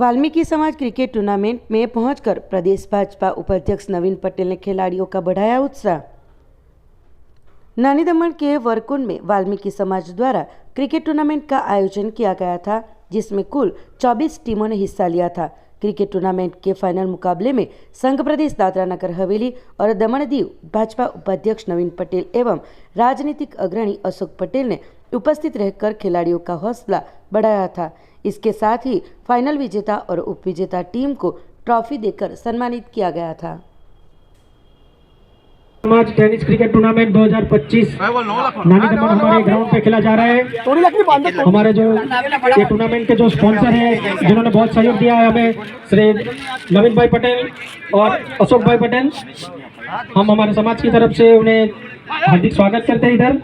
वाल्मीकि समाज cricket tournament में पहुंचकर प्रदेश भाजपा उपाध्यक्ष नवीन पटेल ने खिलाड़ियों का बढ़ाया उत्साह नानी दमन के वरकुंड में वाल्मीकि समाज द्वारा क्रिकेट टूर्नामेंट का आयोजन किया गया था जिसमें कुल 24 टीमों ने हिस्सा लिया था क्रिकेट टूर्नामेंट के फाइनल मुकाबले में संघ प्रदेश दादरा नगर हवेली और दमन दीव भाजपा उपाध्यक्ष नवीन पटेल एवं राजनीतिक अग्रणी अशोक पटेल ने उपस्थित रहकर खिलाड़ियों का हौसला बढ़ाया था। इसके साथ ही फाइनल विजेता और उप विजेता टीम को ट्रॉफी देकर सम्मानित किया गया था। समाज टेनिस क्रिकेट टूर्नामेंट 2025 नानी दमन हमारे ग्राउंड पे खेला जा रहा है। हमारे जो ये टूर्नामेंट के जो स्पॉन्सर हैं जिन्होंने बहुत सहयोग दिया है हमें श्री नवीन भाई पटेल और अशोक भाई पटेल हम हमारे समाज की तरफ़ से उन्हें हार्दिक स्वागत करते हैं इधर।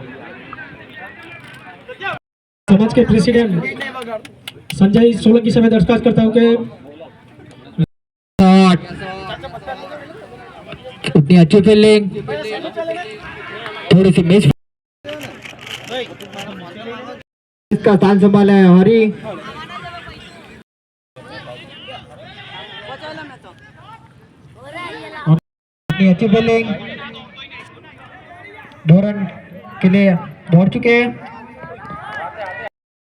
समाज के प्रेसिडेंट संजय सोलंकी से मैं दरखास्त करता हूँ कि उतनी अच्छी फील्डिंग थोड़ी सी मिस इसका स्थान संभाला है हरी। उतनी अच्छी फील्डिंग दो के लिए दौड़ चुके हैं।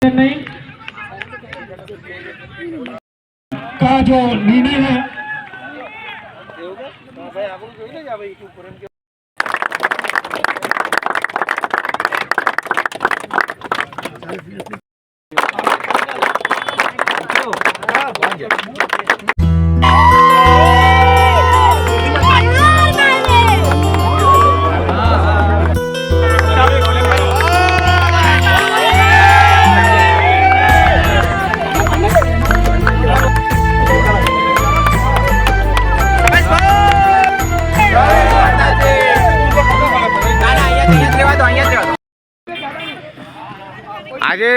नहीं का जो निर्णय है આજે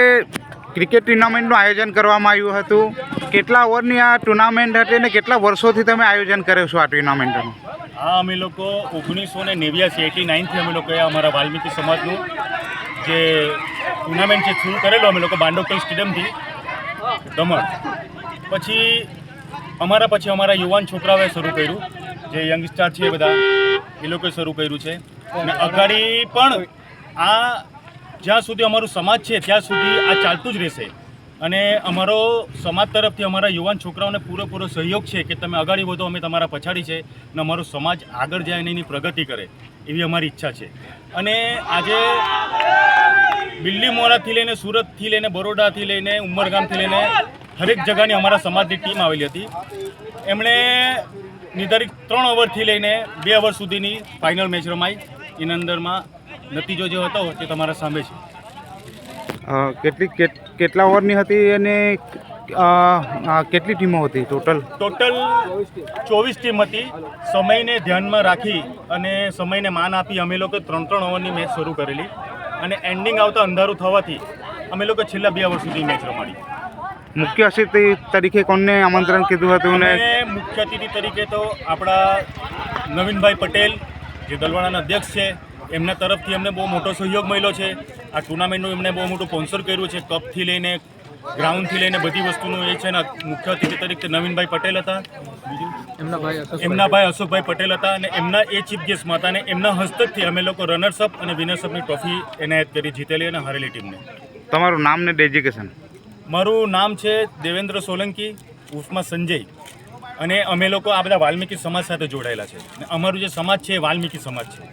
ક્રિકેટ ટુર્નામેન્ટનું આયોજન કરવામાં આવ્યું હતું. કેટલા ઓવરની આ ટુર્નામેન્ટ હતી અને કેટલા વર્ષોથી તમે આયોજન કર્યો છો આ ટુર્નામેન્ટનું? આ અમે લોકો ઓગણીસો ને નેવ્યાસી, એટી નાઇનથી અમે લોકોએ અમારા વાલ્મીકી સમાજનું જે ટુર્નામેન્ટ છે, શરૂ કરેલો, અમે લોકો બાંડોકલ સ્ટેડિયમથી, દમણ. પછી અમારા પછી અમારા યુવાન છોકરાઓએ શરૂ કર્યું, જે યંગસ્ટાર છે બધા, એ લોકોએ શરૂ કર્યું છે. અને અગાડી પણ આ જ્યાં સુધી અમારું સમાજ છે, ત્યાં સુધી આ ચાલતું જ રહેશે. અને અમારો સમાજ તરફથી અમારા યુવાન છોકરાઓને પૂરેપૂરો સહયોગ છે કે તમે આગળ વધો, અમે તમારા પછાડી છે અને અમારો સમાજ આગળ જાય અને એની પ્રગતિ કરે, એવી અમારી ઈચ્છા છે. અને આજે બિલ્લી મોરાથી લઈને, સુરતથી લઈને, બરોડાથી લઈને, ઉમરગામથી લઈને હરેક જગાની અમારા સમાજની ટીમ આવેલી હતી. એમણે નિર્ધારિત ત્રણ ઓવરથી લઈને બે ઓવર સુધીની ફાઇનલ મેચ રમાઈ. એની અંદરમાં નતીજો જે હતો તે તમારા સામે છે. કેટલી કેટલા ઓવરની હતી અને કેટલી ટીમો હતી ટોટલ? ટોટલ ચોવીસ ટીમ હતી. સમયને ધ્યાનમાં રાખી અને સમયને માન આપી અમે લોકો ત્રણ ત્રણ ઓવરની મેચ શરૂ કરેલી અને એન્ડિંગ આવતા અંધારું થવાથી અમે લોકો છેલ્લા બે ઓવર સુધી મેચ રમાડી. મુખ્ય અતિથિ તરીકે કોને આમંત્રણ કીધું હતું અને મુખ્ય અતિથિ તરીકે તો આપણા નવીનભાઈ પટેલ જે દલવાડાના અધ્યક્ષ છે એમના તરફથી અમને બહુ મોટો સહયોગ મળ્યો છે. આ ટુર્નામેન્ટનું એમને બહુ મોટું સ્પોન્સર કર્યું છે. કપથી લઈને ગ્રાઉન્ડથી લઈને બધી વસ્તુનું એ છે ને મુખ્ય અતિથિ તરીકે નવીનભાઈ પટેલ હતા. એમના ભાઈ અશોકભાઈ. પટેલ હતા અને એમના એ ચીફ ગેસ્ટમાં હતા અને એમના હસ્તકથી અમે લોકો રનર્સઅપ અને વિનર્સઅપની ટ્રોફી એનાયત કરી જીતેલી અને હારેલી ટીમને. તમારું નામ ને ડેજ્યુકેશન મારું નામ છે દેવેન્દ્ર સોલંકી ઉર્ફમાં સંજય. અને અમે લોકો આ બધા વાલ્મીકી સમાજ સાથે જોડાયેલા છે. અને અમારું જે સમાજ છે એ વાલ્મીકી સમાજ છે.